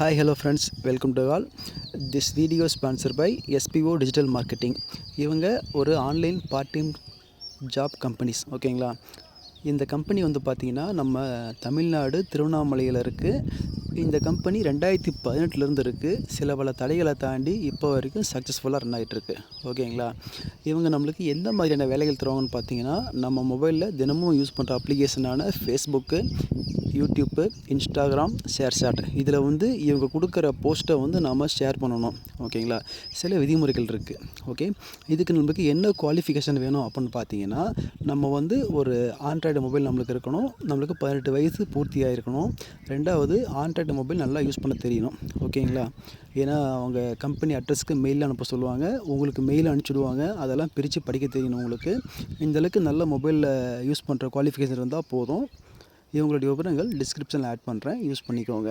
Hi hello friends welcome to all this video sponsor by SPO digital marketing இவங்க ஒரு online part time job companies ஓகேங்களா இந்த company வந்து பார்த்திங்கன்னா நம்ம தமிழ்நாடு திருவண்ணாமலையில் இருக்குது இந்த கம்பெனி ரெண்டாயிரத்தி பதினெட்டுலேருந்து இருக்குது சில பல தடைகளை தாண்டி இப்போ வரைக்கும் சக்ஸஸ்ஃபுல்லாக ரன் ஆகிட்டுருக்கு ஓகேங்களா இவங்க நம்மளுக்கு எந்த மாதிரியான வேலைகள் தருவாங்கன்னு பார்த்தீங்கன்னா நம்ம மொபைலில் தினமும் யூஸ் பண்ணுற அப்ளிகேஷனான Facebook YouTube Instagram ShareChat. இதில் வந்து இவங்க கொடுக்குற போஸ்ட்டை வந்து நாம் ஷேர் பண்ணணும். ஓகேங்களா? சில விதிமுறைகள் இருக்குது ஓகே? இதுக்கு நம்மளுக்கு என்ன குவாலிஃபிகேஷன் வேணும் அப்படின்னு பார்த்தீங்கன்னா நம்ம வந்து ஒரு ஆண்ட்ராய்டு மொபைல் நம்மளுக்கு இருக்கணும். நம்மளுக்கு பதினெட்டு வயசு பூர்த்தியாக இருக்கணும் ரெண்டாவது ஆண்ட்ராய்டு மொபைல் நல்லா யூஸ் பண்ண தெரியணும். ஓகேங்களா? ஏன்னா அவங்க கம்பெனி அட்ரஸ்க்கு மெயில் அனுப்ப சொல்லுவாங்க. உங்களுக்கு மெயில் அனுப்பிச்சிடுவாங்க. அதெல்லாம் பிரித்து படிக்க தெரியணும் உங்களுக்கு. இந்த அளவுக்கு நல்ல மொபைலில் யூஸ் பண்ணுற குவாலிஃபிகேஷன் இருந்தால் போதும். இவங்களுடைய விவரங்கள் டிஸ்கிரிப்ஷனில் ஆட் பண்ணுறேன் யூஸ் பண்ணிக்கோங்க.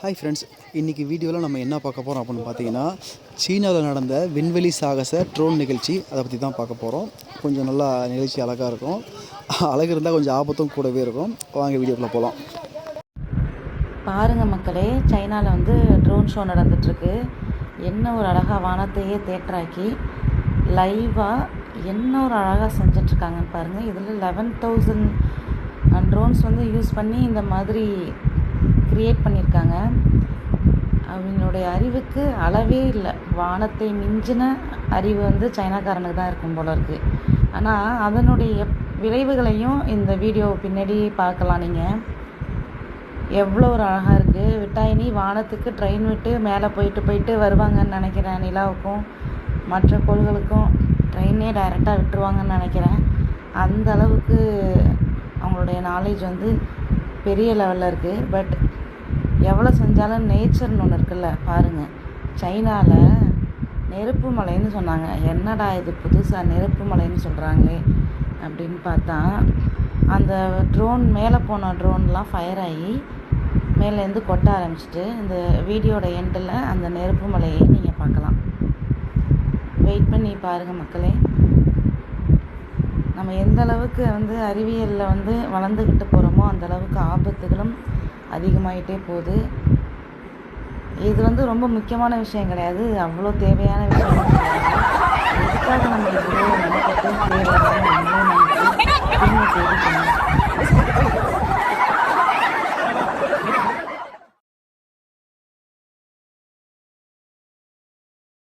ஹாய் ஃப்ரெண்ட்ஸ் இன்றைக்கி வீடியோவில் நம்ம என்ன பார்க்க போகிறோம் அப்படின்னு பார்த்தீங்கன்னா சீனாவில் நடந்த விண்வெளி சாகச ட்ரோன் நிகழ்ச்சி அதை பற்றி தான் பார்க்க போகிறோம் கொஞ்சம் நல்லா நிகழ்ச்சி அழகாக இருக்கும். அழகு இருந்தால் கொஞ்சம் ஆபத்தும் கூடவே இருக்கும். வாங்க வீடியோக்குள்ளே போகலாம் பாருங்கள் மக்களே சைனாவில் வந்து ட்ரோன் ஷோ நடந்துட்டுருக்கு. என்ன ஒரு அழகாக வானத்தையே தேட்டராக்கி லைவாக என்ன ஒரு அழகாக செஞ்சிட்ருக்காங்கன்னு பாருங்கள் இதில் லெவன் தௌசண்ட் ட்ரோன்ஸ் வந்து யூஸ் பண்ணி இந்த மாதிரி கிரியேட் பண்ணியிருக்காங்க அவங்களுடைய அறிவுக்கு அளவே இல்லை. வானத்தை மிஞ்சின அறிவு வந்து சைனாக்காரனுக்கு தான் இருக்கும் போல இருக்குது ஆனால் அதனுடைய விளைவுகளையும் இந்த வீடியோ பின்னாடி பார்க்கலாம் நீங்கள் எவ்வளோ ஒரு அழகாக இருக்குது விட்டாயினி வானத்துக்கு ட்ரெயின் விட்டு மேலே போயிட்டு போயிட்டு வருவாங்கன்னு நினைக்கிறேன் நிலாவுக்கும் மற்ற கோள்களுக்கும். ட்ரெயினே டைரெக்டாக விட்டுருவாங்கன்னு நினைக்கிறேன். அந்த அளவுக்கு அவங்களுடைய நாலேஜ் வந்து பெரிய லெவலில் இருக்குது பட் எவ்வளோ செஞ்சாலும் நேச்சர்னு ஒன்று இருக்குல்ல பாருங்கள் சைனாவில் நெருப்பு மலைன்னு சொன்னாங்க. என்னடா இது புதுசாக நெருப்பு மலைன்னு சொல்கிறாங்களே அப்படின்னு பார்த்தா அந்த ட்ரோன் மேலே போன ட்ரோன்லாம் ஃபயர் ஆகி மேலேருந்து கொட்ட ஆரம்பிச்சிட்டு இந்த வீடியோட எண்டில் அந்த நெருப்பு மலையை நீங்கள் பார்க்கலாம். வெயிட் பண்ணி பாருங்கள் மக்களே. நம்ம எந்த அளவுக்கு வந்து அறிவியலில் வந்து வளர்ந்துக்கிட்டு போகிறோமோ அந்த அளவுக்கு ஆபத்துகளும் அதிகமாகிட்டே போகுது. இது வந்து ரொம்ப முக்கியமான விஷயம் கிடையாது. அவ்வளோ தேவையான விஷயம் எதுக்காக நம்ம இவ்வளோ மெனக்கட்டு தேவையான